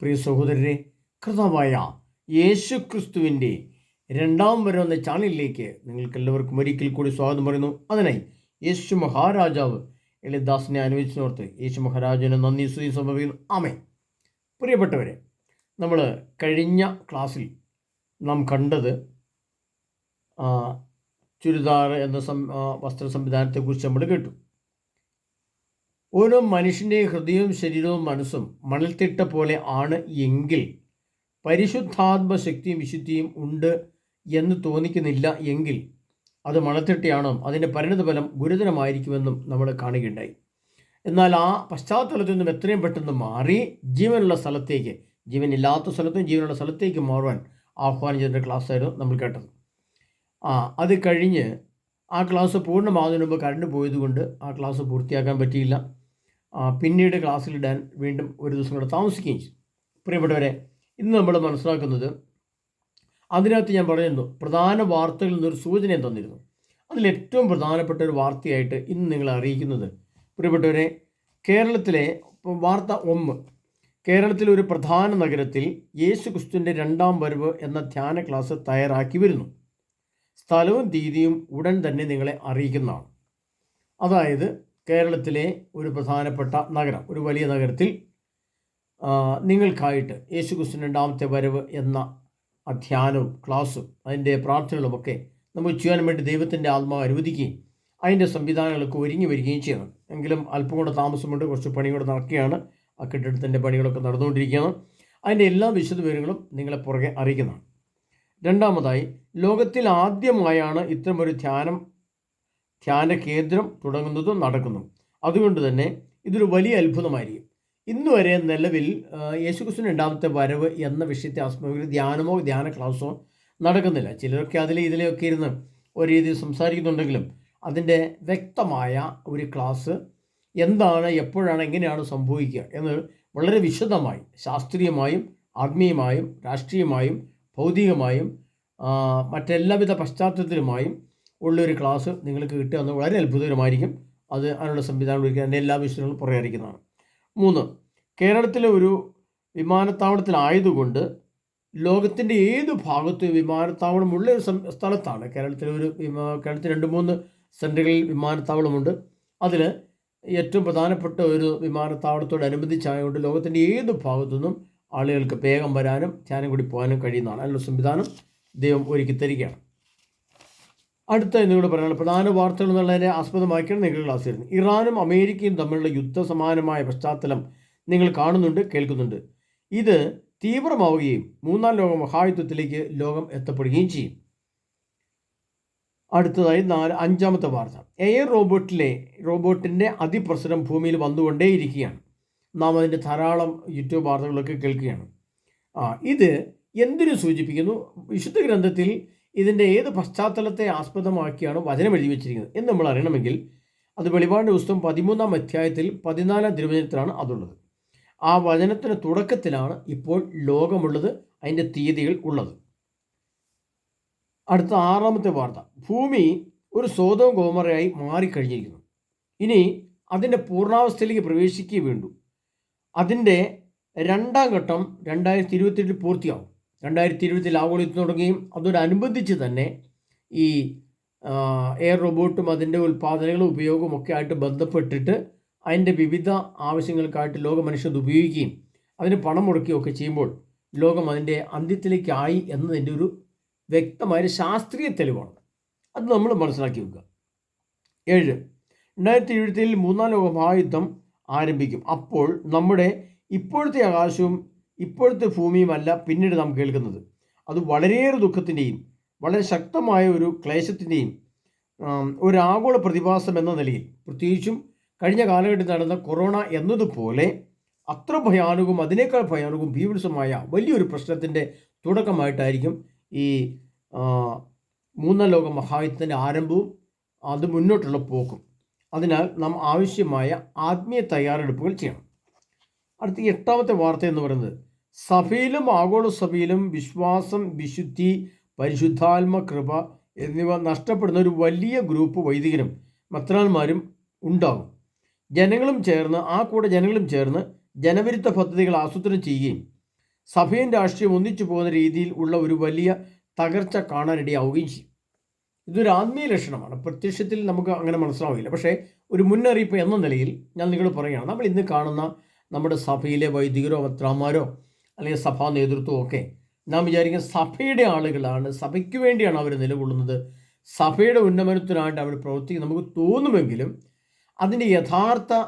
പ്രിയ സഹോദരരെ കൃതമായ യേശു ക്രിസ്തുവിന്റെ രണ്ടാം വരവെന്ന ചാനലിലേക്ക് നിങ്ങൾക്ക് എല്ലാവർക്കും ഒരിക്കൽ കൂടി സ്വാഗതം പറയുന്നു. അതിനായി യേശു മഹാരാജാവ് എളിദാസിനെ അനുവദിച്ചോർത്ത് യേശു മഹാരാജാവിന് നന്ദി സ്തുതി സമർപ്പിക്കുന്നു ആമേ പ്രിയപ്പെട്ടവരെ നമ്മൾ കഴിഞ്ഞ ക്ലാസ്സിൽ നാം കണ്ടത് ചുരിദാർ എന്ന സം വസ്ത്ര സംവിധാനത്തെക്കുറിച്ച് നമ്മൾ കേട്ടു. ഓരോ മനുഷ്യന്റെയും ഹൃദയവും ശരീരവും മനസ്സും മണൽത്തിട്ട പോലെ ആണ് എങ്കിൽ പരിശുദ്ധാത്മശക്തിയും വിശുദ്ധിയും ഉണ്ട് എന്ന് തോന്നിക്കുന്നില്ല എങ്കിൽ അത് മണത്തിട്ടയാണോ അതിന്റെ പരിണതഫലം ഗുരുതരമായിരിക്കുമെന്നും നമ്മൾ കാണുകയുണ്ടായി. എന്നാൽ ആ പശ്ചാത്തലത്തിൽ നിന്നും എത്രയും പെട്ടെന്ന് മാറി ജീവനുള്ള സ്ഥലത്തേക്ക് ജീവനില്ലാത്ത സ്ഥലത്തും ജീവനുള്ള സ്ഥലത്തേക്ക് മാറുവാൻ ആഹ്വാനം ചെയ്ത ക്ലാസ്സായിരുന്നു നമ്മൾ കേട്ടത്. ആ അത് കഴിഞ്ഞ് ആ ക്ലാസ് പൂർണമാകുന്നതിന് മുമ്പ് കറണ്ട് പോയതുകൊണ്ട് ആ ക്ലാസ് പൂർത്തിയാക്കാൻ പറ്റിയില്ല. പിന്നീട് ക്ലാസ്സിലിടാൻ വീണ്ടും ഒരു ദിവസം കൂടെ താമസിക്കുകയും ചെയ്തു. പ്രിയപ്പെട്ടവരെ ഇന്ന് നമ്മൾ മനസ്സിലാക്കുന്നത് അതിനകത്ത് ഞാൻ പറയുന്നു പ്രധാന വാർത്തകളിൽ നിന്നൊരു സൂചനയും തന്നിരുന്നു. അതിൽ ഏറ്റവും പ്രധാനപ്പെട്ട ഒരു വാർത്തയായിട്ട് ഇന്ന് നിങ്ങളെ അറിയിക്കുന്നത് പ്രിയപ്പെട്ടവരെ കേരളത്തിലെ വാർത്ത ഒന്ന് കേരളത്തിലെ ഒരു പ്രധാന നഗരത്തിൽ യേശു ക്രിസ്തുവിന്റെ രണ്ടാം വരവ് എന്ന ധ്യാന ക്ലാസ് തയ്യാറാക്കി വരുന്നു. സ്ഥലവും തീയതിയും ഉടൻ തന്നെ നിങ്ങളെ അറിയിക്കുന്നതാണ്. അതായത് കേരളത്തിലെ ഒരു പ്രധാനപ്പെട്ട നഗരം ഒരു വലിയ നഗരത്തിൽ നിങ്ങൾക്കായിട്ട് യേശു ക്രിസ്തു രണ്ടാമത്തെ വരവ് എന്ന അധ്യയനവും ക്ലാസ്സും അതിന്റെ പ്രാർത്ഥനകളുമൊക്കെ നമ്മൾ ചെയ്യാൻ വേണ്ടി ദൈവത്തിന്റെ ആത്മാവ് അനുവദിക്കുകയും അതിന്റെ സംവിധാനങ്ങളൊക്കെ ഒരുങ്ങി വരികയും ചെയ്യണം. എങ്കിലും അല്പം കൂടെ താമസമുണ്ട് കുറച്ച് പണി കൂടെ നടക്കുകയാണ്. ആ കെട്ടിടത്തിന്റെ പണികളൊക്കെ നടന്നുകൊണ്ടിരിക്കുകയാണ്. അതിന്റെ എല്ലാ വിശദ വിവരങ്ങളും നിങ്ങളെ പുറകെ അറിയിക്കുന്നതാണ്. രണ്ടാമതായി ലോകത്തിൽ ആദ്യമായാണ് ഇത്തരമൊരു ധ്യാനം ധ്യാന കേന്ദ്രം തുടങ്ങുന്നതും നടക്കുന്നു. അതുകൊണ്ട് തന്നെ ഇതൊരു വലിയ അത്ഭുതമായിരിക്കും. ഇന്ന് വരെ നിലവിൽ യേശുക്രിസ്തു രണ്ടാമത്തെ വരവ് എന്ന വിഷയത്തെ ആസ്പദമാക്കി ധ്യാനമോ ധ്യാന ക്ലാസ്സോ നടക്കുന്നില്ല. ചിലരൊക്കെ അതിലെ ഇതിലെയൊക്കെ ഇരുന്ന് ഒരു രീതിയിൽ സംസാരിക്കുന്നുണ്ടെങ്കിലും അതിന്റെ വ്യക്തമായ ഒരു ക്ലാസ് എന്താണ് എപ്പോഴാണ് എങ്ങനെയാണ് സംഭവിക്കുക എന്ന് വളരെ വിശദമായി ശാസ്ത്രീയമായും ആത്മീയമായും രാഷ്ട്രീയമായും ഭൗതികമായും മറ്റെല്ലാവിധ പശ്ചാത്തലത്തിലുമായും ഉള്ളൊരു ക്ലാസ് നിങ്ങൾക്ക് കിട്ടുക എന്ന് വളരെ അത്ഭുതകരമായിരിക്കും. അത് അതിനുള്ള സംവിധാനം ഒരുക്കാൻ എന്റെ എല്ലാ വിഷയങ്ങളും പുറകെയായിരിക്കുന്നതാണ് മൂന്ന് കേരളത്തിലെ ഒരു വിമാനത്താവളത്തിലായതുകൊണ്ട് ലോകത്തിന്റെ ഏത് ഭാഗത്തും വിമാനത്താവളമുള്ള ഒരു സ്ഥലത്താണ്. കേരളത്തിലെ ഒരു വിമാ കേരളത്തിൽ രണ്ട് മൂന്ന് സെന്ററുകളിൽ വിമാനത്താവളമുണ്ട്. അതിൽ ഏറ്റവും പ്രധാനപ്പെട്ട ഒരു വിമാനത്താവളത്തോടനുബന്ധിച്ചായതുകൊണ്ട് ലോകത്തിന്റെ ഏത് ഭാഗത്തു നിന്നും ആളുകൾക്ക് വേഗം വരാനും ധ്യാനം കൂടി പോകാനും കഴിയുന്നതാണ്. അതിനുള്ള സംവിധാനം ദൈവം ഒരുക്കി തരികയാണ്. അടുത്ത നിങ്ങളോട് പറയുന്നത് പ്രധാന വാർത്തകൾ എന്നുള്ളതിനെ ആസ്പദമാക്കിയാണ് നിങ്ങൾ ക്ലാസ് വരുന്നത്. ഇറാനും അമേരിക്കയും തമ്മിലുള്ള യുദ്ധ സമാനമായ പശ്ചാത്തലം നിങ്ങൾ കാണുന്നുണ്ട് കേൾക്കുന്നുണ്ട്. ഇത് തീവ്രമാവുകയും മൂന്നാം ലോക മഹായുദ്ധത്തിലേക്ക് ലോകം എത്തപ്പെടുകയും ചെയ്യും. അടുത്തതായി നാല് അഞ്ചാമത്തെ വാർത്ത. എയർ റോബോട്ടിലെ റോബോട്ടിന്റെ അതിപ്രസരം ഭൂമിയിൽ വന്നുകൊണ്ടേയിരിക്കുകയാണ്. നാം അതിന്റെ ധാരാളം യൂട്യൂബ് വാർത്തകളൊക്കെ കേൾക്കുകയാണ്. ആ ഇത് എന്തിനു സൂചിപ്പിക്കുന്നു? വിശുദ്ധ ഗ്രന്ഥത്തിൽ ഇതിന്റെ ഏത് പശ്ചാത്തലത്തെ ആസ്പദമാക്കിയാണ് വചനം എഴുതി വെച്ചിരിക്കുന്നത് എന്ന് നമ്മൾ അറിയണമെങ്കിൽ അത് വെളിപാടിന്റെ പുസ്തകം പതിമൂന്നാം അധ്യായത്തിൽ പതിനാലാം തിരുവചനത്തിലാണ് അതുള്ളത്. ആ വചനത്തിന് തുടക്കത്തിലാണ് ഇപ്പോൾ ലോകമുള്ളത് അതിന്റെ തീയതികൾ ഉള്ളത്. അടുത്ത ആറാമത്തെ വാർത്ത. ഭൂമി ഒരു സ്വതവും ഗോമറയായി മാറിക്കഴിഞ്ഞിരിക്കുന്നു. ഇനി അതിന്റെ പൂർണാവസ്ഥയിലേക്ക് പ്രവേശിക്കുകയും വേണ്ടു. അതിന്റെ രണ്ടാം ഘട്ടം രണ്ടായിരത്തി ഇരുപത്തിയെട്ടിൽ പൂർത്തിയാവും. രണ്ടായിരത്തി ഇരുപത്തിൽ ആഗോളിത്ത് തുടങ്ങുകയും അതോടനുബന്ധിച്ച് തന്നെ ഈ എയർ റോബോട്ടും അതിന്റെ ഉൽപ്പാദനങ്ങളും ഉപയോഗവും ഒക്കെ ആയിട്ട് ബന്ധപ്പെട്ടിട്ട് അതിന്റെ വിവിധ ആവശ്യങ്ങൾക്കായിട്ട് ലോക മനുഷ്യർ ഉപയോഗിക്കുകയും അതിന് പണം മുടക്കുകയും ഒക്കെ ചെയ്യുമ്പോൾ ലോകം അതിന്റെ അന്ത്യത്തിലേക്കായി എന്നതിന്റെ ഒരു വ്യക്തമായൊരു ശാസ്ത്രീയ തെളിവാണ്. അത് നമ്മൾ മനസ്സിലാക്കി വെക്കുക. ഏഴ് രണ്ടായിരത്തി എഴുപത്തിയേഴിൽ മൂന്നാം ലോക മഹായുദ്ധം ആരംഭിക്കും. അപ്പോൾ നമ്മുടെ ഇപ്പോഴത്തെ ആകാശവും ഇപ്പോഴത്തെ ഭൂമിയുമല്ല പിന്നീട് നാം കേൾക്കുന്നത്. അത് വളരെയേറെ ദുഃഖത്തിന്റെയും വളരെ ശക്തമായ ഒരു ക്ലേശത്തിന്റെയും ഒരു ആഗോള പ്രതിഭാസം എന്ന നിലയിൽ പ്രത്യേകിച്ചും കഴിഞ്ഞ കാലഘട്ടത്തിൽ നടന്ന കൊറോണ എന്നതുപോലെ അത്ര ഭയാനകവും അതിനേക്കാൾ ഭയാനകവും ഭീവത്സമായ വലിയൊരു പ്രശ്നത്തിന്റെ തുടക്കമായിട്ടായിരിക്കും ഈ മൂന്നാം ലോക മഹായുദ്ധത്തിന്റെ ആരംഭവും അത് മുന്നോട്ടുള്ള പോക്കും. അതിനാൽ നാം ആവശ്യമായ ആത്മീയ തയ്യാറെടുപ്പുകൾ ചെയ്യണം. അടുത്ത എട്ടാമത്തെ വാർത്ത എന്ന് പറയുന്നത് സഭയിലും ആഗോള സഭയിലും വിശ്വാസം വിശുദ്ധി പരിശുദ്ധാത്മ കൃപ എന്നിവ നഷ്ടപ്പെടുന്ന ഒരു വലിയ ഗ്രൂപ്പ് വൈദികരും മത്രാന്മാരും ഉണ്ടാകും ജനങ്ങളും ചേർന്ന് ആ കൂടെ ജനങ്ങളും ചേർന്ന് ജനവിരുദ്ധ പദ്ധതികൾ ആസൂത്രണം ചെയ്യുകയും സഭയും രാഷ്ട്രീയം ഒന്നിച്ചു പോകുന്ന രീതിയിൽ ഉള്ള ഒരു വലിയ തകർച്ച കാണാനിടയാവുകയും ചെയ്യും. ഇതൊരു ആത്മീയ ലക്ഷണമാണ്. പ്രത്യക്ഷത്തിൽ നമുക്ക് അങ്ങനെ മനസ്സിലാവില്ല. പക്ഷേ ഒരു മുന്നറിയിപ്പ് എന്ന നിലയിൽ ഞാൻ നിങ്ങൾ പറയുകയാണ്. നമ്മൾ ഇന്ന് കാണുന്ന നമ്മുടെ സഭയിലെ വൈദികരോ പത്രാമാരോ അല്ലെങ്കിൽ സഭാ നേതൃത്വമൊക്കെ നാം വിചാരിക്കുന്ന സഭയുടെ ആളുകളാണ്. സഭയ്ക്ക് വേണ്ടിയാണ് അവർ നിലകൊള്ളുന്നത്. സഭയുടെ ഉന്നമനത്തിനായിട്ട് അവർ പ്രവർത്തിക്കും നമുക്ക് തോന്നുമെങ്കിലും അതിന്റെ യഥാർത്ഥ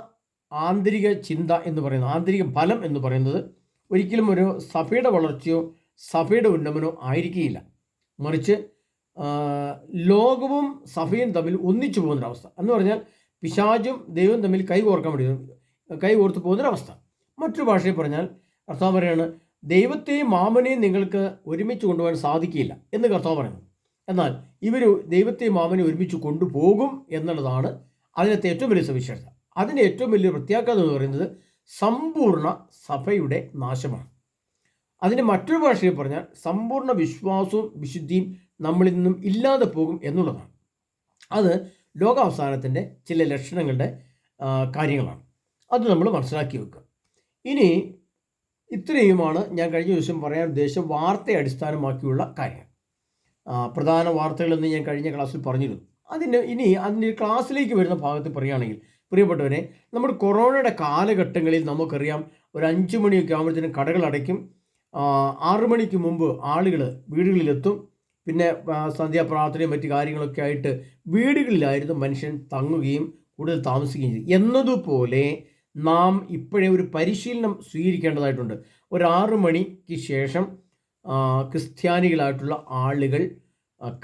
ആന്തരിക ചിന്ത എന്ന് പറയുന്നത് ആന്തരിക ഫലം എന്ന് പറയുന്നത് ഒരിക്കലും ഒരു സഭയുടെ വളർച്ചയോ സഭയുടെ ഉന്നമനോ ആയിരിക്കുകയില്ല. മറിച്ച് ലോകവും സഭയും തമ്മിൽ ഒന്നിച്ചു പോകുന്നൊരവസ്ഥ. എന്ന് പറഞ്ഞാൽ പിശാചും ദൈവം തമ്മിൽ കൈ കോർക്കാൻ വേണ്ടി കൈ കോർത്ത് പോകുന്നൊരവസ്ഥ. മറ്റൊരു ഭാഷയിൽ പറഞ്ഞാൽ കർത്താവ് പറയാണ് ദൈവത്തെയും മാമനെയും നിങ്ങൾക്ക് ഒരുമിച്ച് കൊണ്ടുപോകാൻ സാധിക്കില്ല എന്ന് കർത്താവ് പറയുന്നു. എന്നാൽ ഇവർ ദൈവത്തെയും മാമനെയും ഒരുമിച്ച് കൊണ്ടുപോകും എന്നുള്ളതാണ് അതിനകത്തെ ഏറ്റവും വലിയ സവിശേഷത. അതിന്റെ ഏറ്റവും വലിയ പ്രത്യാഘാതം എന്ന് പറയുന്നത് സമ്പൂർണ സഭയുടെ നാശമാണ്. അതിന് മറ്റൊരു ഭാഷയിൽ പറഞ്ഞാൽ സമ്പൂർണ വിശ്വാസവും വിശുദ്ധിയും നമ്മളിൽ നിന്നും ഇല്ലാതെ പോകും എന്നുള്ളതാണ്. അത് ലോകാവസാനത്തിന്റെ ചില ലക്ഷണങ്ങളുടെ കാര്യങ്ങളാണ്. അത് നമ്മൾ മനസ്സിലാക്കി വെക്കുക. ഇനി ഇത്രയുമാണ് ഞാൻ കഴിഞ്ഞ ദിവസം പറയാൻ ഉദ്ദേശിച്ച വാർത്തയെ അടിസ്ഥാനമാക്കിയുള്ള കാര്യങ്ങൾ. പ്രധാന വാർത്തകളെന്ന് ഞാൻ കഴിഞ്ഞ ക്ലാസ്സിൽ പറഞ്ഞിരുന്നു. അതിന് ഇനി അതിന്റെ ക്ലാസ്സിലേക്ക് വരുന്ന ഭാഗത്ത് പറയുകയാണെങ്കിൽ പ്രിയപ്പെട്ടവരെ നമ്മുടെ കൊറോണയുടെ കാലഘട്ടങ്ങളിൽ നമുക്കറിയാം ഒരു അഞ്ച് മണിയൊക്കെ ആകുമ്പോഴത്തേനും കടകൾ അടയ്ക്കും. ആറു മണിക്ക് മുമ്പ് ആളുകൾ വീടുകളിലെത്തും. പിന്നെ സന്ധ്യാപ്രാർത്ഥനയും മറ്റു കാര്യങ്ങളൊക്കെ ആയിട്ട് വീടുകളിലായിരുന്നു മനുഷ്യൻ തങ്ങുകയും കൂടുതൽ താമസിക്കുകയും ചെയ്തു എന്നതുപോലെ നാം ഇപ്പോഴേ ഒരു പരിശീലനം സ്വീകരിക്കേണ്ടതായിട്ടുണ്ട്. ഒരു ആറു മണിക്ക് ശേഷം ക്രിസ്ത്യാനികളായിട്ടുള്ള ആളുകൾ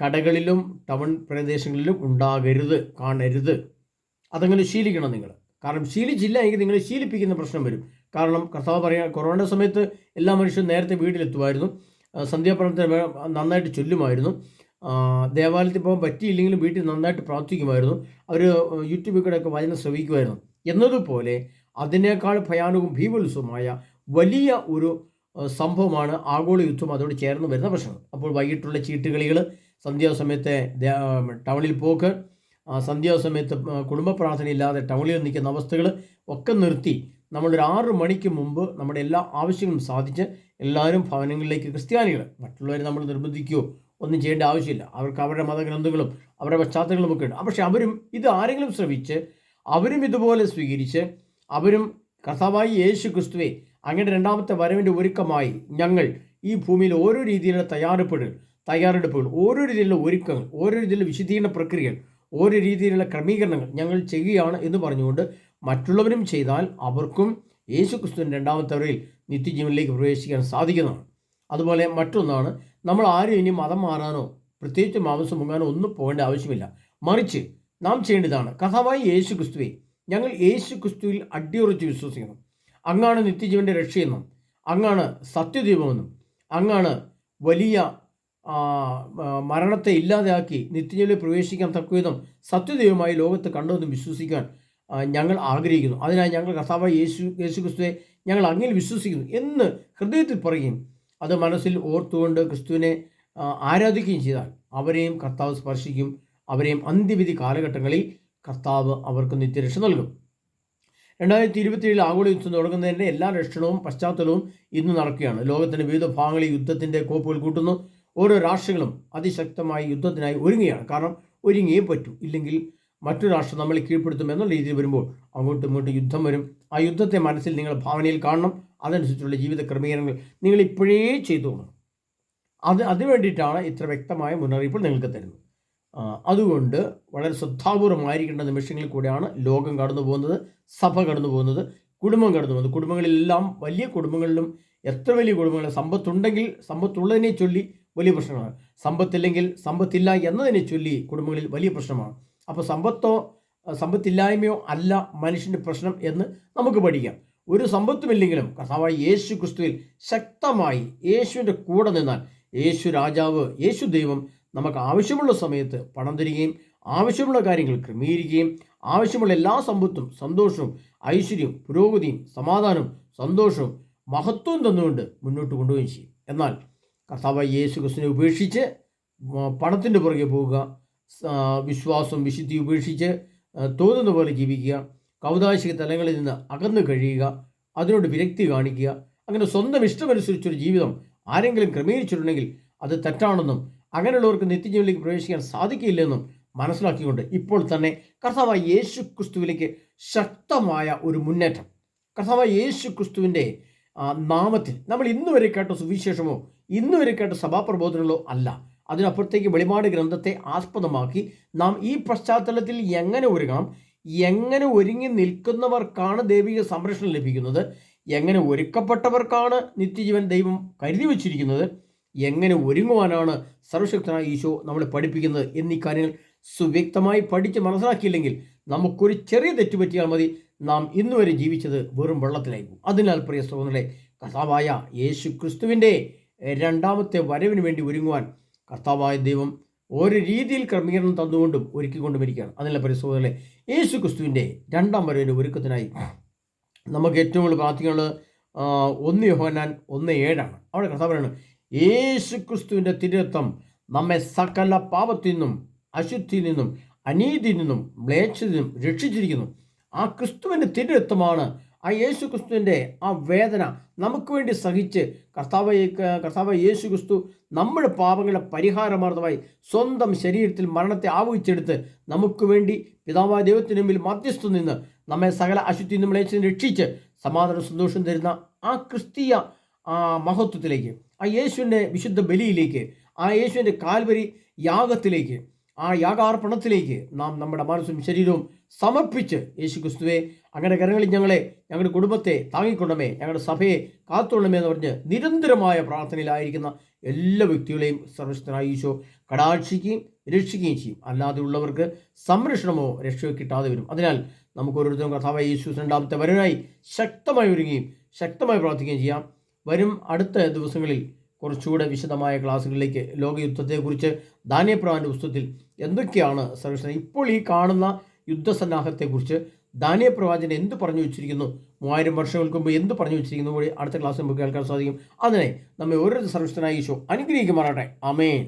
കടകളിലും ടൗൺ പ്രദേശങ്ങളിലും ഉണ്ടാകരുത് കാണരുത്. അതങ്ങനെ ശീലിക്കണം നിങ്ങൾ. കാരണം ശീലിച്ചില്ല എങ്കിൽ നിങ്ങൾ ശീലിപ്പിക്കുന്ന പ്രശ്നം വരും. കാരണം കർത്താവ് പറയാൻ കൊറോണ സമയത്ത് എല്ലാ മനുഷ്യരും നേരത്തെ വീട്ടിലെത്തുമായിരുന്നു. സന്ധ്യാപ്രാർത്ഥന നന്നായിട്ട് ചൊല്ലുമായിരുന്നു. ദേവാലയത്തിൽ പോകാൻ പറ്റിയില്ലെങ്കിലും വീട്ടിൽ നന്നായിട്ട് പ്രാർത്ഥിക്കുമായിരുന്നു. അവർ യൂട്യൂബിൽ കൂടെയൊക്കെ വചനം ശ്രവിക്കുമായിരുന്നു. എന്നതുപോലെ അതിനേക്കാൾ ഭയാനകവും ഭീവത്സവമായ വലിയ ഒരു സംഭവമാണ് ആഗോള യുദ്ധം അതോട് ചേർന്ന് വരുന്ന പ്രശ്നം അപ്പോൾ വൈകിട്ടുള്ള ചീട്ടുകളികൾ സന്ധ്യാസമയത്തെ ടൗണിൽ പോക്ക് സന്ധ്യാസമയത്ത് കുടുംബ പ്രാർത്ഥന ഇല്ലാതെ ടൗണിൽ നിൽക്കുന്ന അവസ്ഥകൾ ഒക്കെ നിർത്തി നമ്മളൊരു ആറ് മണിക്ക് മുമ്പ് നമ്മുടെ എല്ലാ ആവശ്യങ്ങളും സാധിച്ച് എല്ലാവരും ഭവനങ്ങളിലേക്ക് ക്രിസ്ത്യാനികൾ മറ്റുള്ളവരെ നമ്മൾ നിർബന്ധിക്കുകയോ ഒന്നും ചെയ്യേണ്ട ആവശ്യമില്ല. അവർക്ക് അവരുടെ മതഗ്രന്ഥങ്ങളും അവരുടെ പശ്ചാത്തലങ്ങളും ഒക്കെ ഉണ്ട്. പക്ഷേ അവരും ഇത് ആരെങ്കിലും ശ്രമിച്ച് അവരും ഇതുപോലെ സ്വീകരിച്ച് അവരും കർത്താവായി യേശു ക്രിസ്തുവെ അങ്ങയുടെ രണ്ടാമത്തെ വരവിന്റെ ഒരുക്കമായി ഞങ്ങൾ ഈ ഭൂമിയിൽ ഓരോ രീതിയിലുള്ള തയ്യാറെടുപ്പുകൾ തയ്യാറെടുപ്പുകൾ ഓരോ രീതിയിലുള്ള ഒരുക്കങ്ങൾ ഓരോ രീതിയിലുള്ള വിശദീകരണ പ്രക്രിയകൾ ഓരോ രീതിയിലുള്ള ക്രമീകരണങ്ങൾ ഞങ്ങൾ ചെയ്യുകയാണ് എന്ന് പറഞ്ഞുകൊണ്ട് മറ്റുള്ളവരും ചെയ്താൽ അവർക്കും യേശു ക്രിസ്തുവിന്റെ രണ്ടാമത്തെ വരയിൽ നിത്യജീവനിലേക്ക് പ്രവേശിക്കാൻ സാധിക്കുന്നതാണ്. അതുപോലെ മറ്റൊന്നാണ് നമ്മൾ ആരും ഇനി മതം മാറാനോ പ്രത്യേകിച്ച് മാംസം മുങ്ങാനോ ഒന്നും പോകേണ്ട ആവശ്യമില്ല. മറിച്ച് നാം ചെയ്യേണ്ടതാണ് കഥാവായി യേശു ക്രിസ്തുവെ ഞങ്ങൾ യേശു ക്രിസ്തുവിൽ അടിയുറച്ച് വിശ്വസിക്കുന്നു. അങ്ങാണ് നിത്യജീവന്റെ രക്ഷയെന്നും അങ്ങാണ് സത്യദീപമെന്നും അങ്ങാണ് വലിയ മരണത്തെ ഇല്ലാതെയാക്കി നിത്യജീവനിൽ പ്രവേശിക്കാൻ തക്കവിധം സത്യദൈവമായി ലോകത്ത് കണ്ടുവെന്നും വിശ്വസിക്കാൻ ഞങ്ങൾ ആഗ്രഹിക്കുന്നു. അതിനായി ഞങ്ങൾ കർത്താവായ യേശു യേശു ക്രിസ്തുവെ ഞങ്ങൾ അങ്ങിൽ വിശ്വസിക്കുന്നു എന്ന് ഹൃദയത്തിൽ പറയുകയും അത് മനസ്സിൽ ഓർത്തുകൊണ്ട് ക്രിസ്തുവിനെ ആരാധിക്കുകയും ചെയ്താൽ അവരെയും കർത്താവ് സ്പർശിക്കും. അവരെയും അന്ത്യവിധി കാലഘട്ടങ്ങളിൽ കർത്താവ് അവർക്ക് നിത്യരക്ഷ നൽകും. രണ്ടായിരത്തി ഇരുപത്തിയേഴിൽ ആഗോള യുദ്ധം തുടങ്ങുന്നതിന്റെ എല്ലാ രക്ഷണവും പശ്ചാത്തലവും ഇന്ന് നടക്കുകയാണ്. ലോകത്തിന്റെ വിവിധ ഭാഗങ്ങളിൽ യുദ്ധത്തിന്റെ കോപ്പുകൾ കൂട്ടുന്നു. ഓരോ രാഷ്ട്രങ്ങളും അതിശക്തമായി യുദ്ധത്തിനായി ഒരുങ്ങുകയാണ്. കാരണം ഒരുങ്ങിയേ പറ്റൂ. ഇല്ലെങ്കിൽ മറ്റു രാഷ്ട്രം നമ്മളെ കീഴ്പ്പെടുത്തും എന്നുള്ള രീതിയിൽ വരുമ്പോൾ അങ്ങോട്ടും ഇങ്ങോട്ടും യുദ്ധം വരും. ആ യുദ്ധത്തെ മനസ്സിൽ നിങ്ങൾ ഭാവനയിൽ കാണണം. അതനുസരിച്ചുള്ള ജീവിത ക്രമീകരണങ്ങൾ നിങ്ങൾ ഇപ്പോഴേ ചെയ്തു അത് അതിനു വേണ്ടിയിട്ടാണ് ഇത്ര വ്യക്തമായ മുന്നറിയിപ്പ് നിങ്ങൾക്ക് തരുന്നത്. അതുകൊണ്ട് വളരെ ശ്രദ്ധാപൂർവമായിരിക്കേണ്ട നിമിഷങ്ങളിൽ കൂടെയാണ് ലോകം കടന്നു പോകുന്നത് സഭ കടന്നു പോകുന്നത് കുടുംബം കടന്നു പോകുന്നത്. കുടുംബങ്ങളിലെല്ലാം വലിയ കുടുംബങ്ങളിലും എത്ര വലിയ കുടുംബങ്ങൾ സമ്പത്തുണ്ടെങ്കിൽ സമ്പത്തുള്ളതിനെ ചൊല്ലി വലിയ പ്രശ്നമാണ് സമ്പത്തില്ലെങ്കിൽ സമ്പത്തില്ല എന്നതിനെ ചൊല്ലി കുടുംബങ്ങളിൽ വലിയ പ്രശ്നമാണ്. അപ്പോൾ സമ്പത്തോ സമ്പത്തില്ലായ്മയോ അല്ല മനുഷ്യന്റെ പ്രശ്നം എന്ന് നമുക്ക് പഠിക്കാം. ഒരു സമ്പത്തുമില്ലെങ്കിലും കർത്താവായ യേശു ക്രിസ്തുവിൽ ശക്തമായി യേശുവിന്റെ കൂടെ നിന്നാൽ യേശു രാജാവ് യേശു ദൈവം നമുക്ക് ആവശ്യമുള്ള സമയത്ത് പണം തരികയും ആവശ്യമുള്ള കാര്യങ്ങൾ ക്രമീകരിക്കുകയും ആവശ്യമുള്ള എല്ലാ സമ്പത്തും സന്തോഷവും ഐശ്വര്യവും പുരോഗതിയും സമാധാനവും സന്തോഷവും മഹത്വവും തന്നുകൊണ്ട് മുന്നോട്ട് കൊണ്ടുപോവുകയും ചെയ്യും. എന്നാൽ കർത്താവ് യേശു ക്രിസ്തുവിനെ ഉപേക്ഷിച്ച് പണത്തിന്റെ പുറകെ പോവുക വിശ്വാസം വിശുദ്ധി ഉപേക്ഷിച്ച് തോന്നുന്ന പോലെ ജീവിക്കുക കൗതാശിക തലങ്ങളിൽ നിന്ന് അകന്നു കഴിയുക അതിനോട് വിരക്തി കാണിക്കുക അങ്ങനെ സ്വന്തം ഇഷ്ടമനുസരിച്ചൊരു ജീവിതം ആരെങ്കിലും ക്രമീകരിച്ചിട്ടുണ്ടെങ്കിൽ അത് തെറ്റാണെന്നും അങ്ങനെയുള്ളവർക്ക് നിത്യജീവനിലേക്ക് പ്രവേശിക്കാൻ സാധിക്കില്ലെന്നും മനസ്സിലാക്കിക്കൊണ്ട് ഇപ്പോൾ തന്നെ കർത്താവായ യേശു ക്രിസ്തുവിലേക്ക് ശക്തമായ ഒരു മുന്നേറ്റം. കർത്താവായ യേശു ക്രിസ്തുവിന്റെ നാമത്തിൽ നമ്മൾ ഇന്നുവരെ കേട്ട സുവിശേഷമോ ഇന്നുവരെ കേട്ട സഭാപ്രബോധനങ്ങളോ അല്ല. അതിനപ്പുറത്തേക്ക് വെളിപാട് ഗ്രന്ഥത്തെ ആസ്പദമാക്കി നാം ഈ പശ്ചാത്തലത്തിൽ എങ്ങനെ ഒരുങ്ങണം എങ്ങനെ ഒരുങ്ങി നിൽക്കുന്നവർക്കാണ് ദൈവിക സംരക്ഷണം ലഭിക്കുന്നത് എങ്ങനെ ഒരുക്കപ്പെട്ടവർക്കാണ് നിത്യജീവൻ ദൈവം കരുതി വച്ചിരിക്കുന്നത് എങ്ങനെ ഒരുങ്ങുവാനാണ് സർവശക്തനായ ഈശോ നമ്മളെ പഠിപ്പിക്കുന്നത് എന്നീ കാര്യങ്ങൾ സുവ്യക്തമായി പഠിച്ച് മനസ്സിലാക്കിയില്ലെങ്കിൽ നമുക്കൊരു ചെറിയ തെറ്റ് പറ്റിയാൽ മതി. നാം ഇന്നുവരെ ജീവിച്ചത് വെറും വെള്ളത്തിലായിരിക്കും. അതിനാൽ പ്രിയ സഹോദരങ്ങളെ കർത്താവായ യേശു ക്രിസ്തുവിന്റെ രണ്ടാമത്തെ വരവിന് വേണ്ടി ഒരുങ്ങുവാൻ കർത്താവായ ദൈവം ഒരു രീതിയിൽ ക്രമീകരണം തന്നുകൊണ്ടും ഒരുക്കിക്കൊണ്ടും ഇരിക്കുകയാണ്. അതിനുള്ള പരിശോധനകളെ യേശു ക്രിസ്തുവിന്റെ രണ്ടാം വരവിന്റെ ഒരുക്കത്തിനായി നമുക്ക് ഏറ്റവും കൂടുതൽ പ്രാർത്ഥിക്കാനുള്ളത് ഒന്ന് യോഹനാൻ ഒന്ന് ഏഴാണ്. അവിടെ കർത്താവ് പറയുന്നത് യേശു ക്രിസ്തുവിന്റെ തിരുത്വം നമ്മെ സകല പാപത്തിൽ നിന്നും അശുദ്ധിയിൽ നിന്നും അനീതിയിൽ നിന്നും മ്ലേച്ഛതയിൽ നിന്നും രക്ഷിച്ചിരിക്കുന്നു. ആ ക്രിസ്തുവിന്റെ തിരുത്വമാണ് ആ യേശു ക്രിസ്തുവിന്റെ ആ വേദന നമുക്ക് വേണ്ടി സഹിച്ച് കർത്താവ് കർത്താവ് യേശു ക്രിസ്തു നമ്മുടെ പാപങ്ങളെ പരിഹാരമാർദ്ദമായി സ്വന്തം ശരീരത്തിൽ മരണത്തെ ആവഹിച്ചെടുത്ത് നമുക്ക് വേണ്ടി പിതാവായ ദൈവത്തിന് മുമ്പിൽ മധ്യസ്ഥം നിന്ന് നമ്മെ സകല അശുദ്ധി നിന്നും രക്ഷിച്ച് സമാധാന സന്തോഷം തരുന്ന ആ ക്രിസ്തീയ മഹത്വത്തിലേക്ക്. ആ യേശുവിന്റെ വിശുദ്ധ ബലിയിലേക്ക് ആ യേശുവിന്റെ കാൽവരി യാഗത്തിലേക്ക് ആ യാഗാർപ്പണത്തിലേക്ക് നാം നമ്മുടെ മനസ്സും ശരീരവും സമർപ്പിച്ച് യേശു ക്രിസ്തുവെ അങ്ങനെ കരങ്ങളിൽ ഞങ്ങളെ ഞങ്ങളുടെ കുടുംബത്തെ താങ്ങിക്കൊണ്ടമേ ഞങ്ങളുടെ സഭയെ കാത്തുകൊള്ളമേ എന്ന് പറഞ്ഞ് നിരന്തരമായ പ്രാർത്ഥനയിലായിരിക്കുന്ന എല്ലാ വ്യക്തികളെയും സർവശക്തനായ ഈശോ കടാക്ഷിക്കുകയും രക്ഷിക്കുകയും ചെയ്യും. അല്ലാതെ ഉള്ളവർക്ക് സംരക്ഷണമോ രക്ഷയോ കിട്ടാതെ വരും. അതിനാൽ നമുക്ക് ഓരോരുത്തരും കഥാവായ യേശു രണ്ടാമത്തെ വരനായി ശക്തമായി ഒരുങ്ങുകയും ശക്തമായി പ്രാർത്ഥിക്കുകയും ചെയ്യാം. വരും അടുത്ത ദിവസങ്ങളിൽ കുറച്ചുകൂടെ വിശദമായ ക്ലാസ്സുകളിലേക്ക് ലോകയുദ്ധത്തെക്കുറിച്ച് ദാനിയപ്രവാന്റെ പുസ്തകത്തിൽ എന്തൊക്കെയാണ് സർവീസ് ഇപ്പോൾ ഈ കാണുന്ന യുദ്ധസന്നാഹത്തെക്കുറിച്ച് ദാനിയ പ്രവാചകൻ എന്ത് പറഞ്ഞു വെച്ചിരിക്കുന്നു? മൂവായിരം വർഷങ്ങൾക്ക് മുമ്പ് എന്ത് പറഞ്ഞു വെച്ചിരിക്കുന്നു? കൂടി അടുത്ത ക്ലാസ്സിൽ നമുക്ക് കേൾക്കാൻ സാധിക്കും. അതിനെ നമ്മെ ഓരോരുത്തർ സർവീസനായി ഈശോ അനുഗ്രഹിക്കുമാറാട്ടെ അമേൻ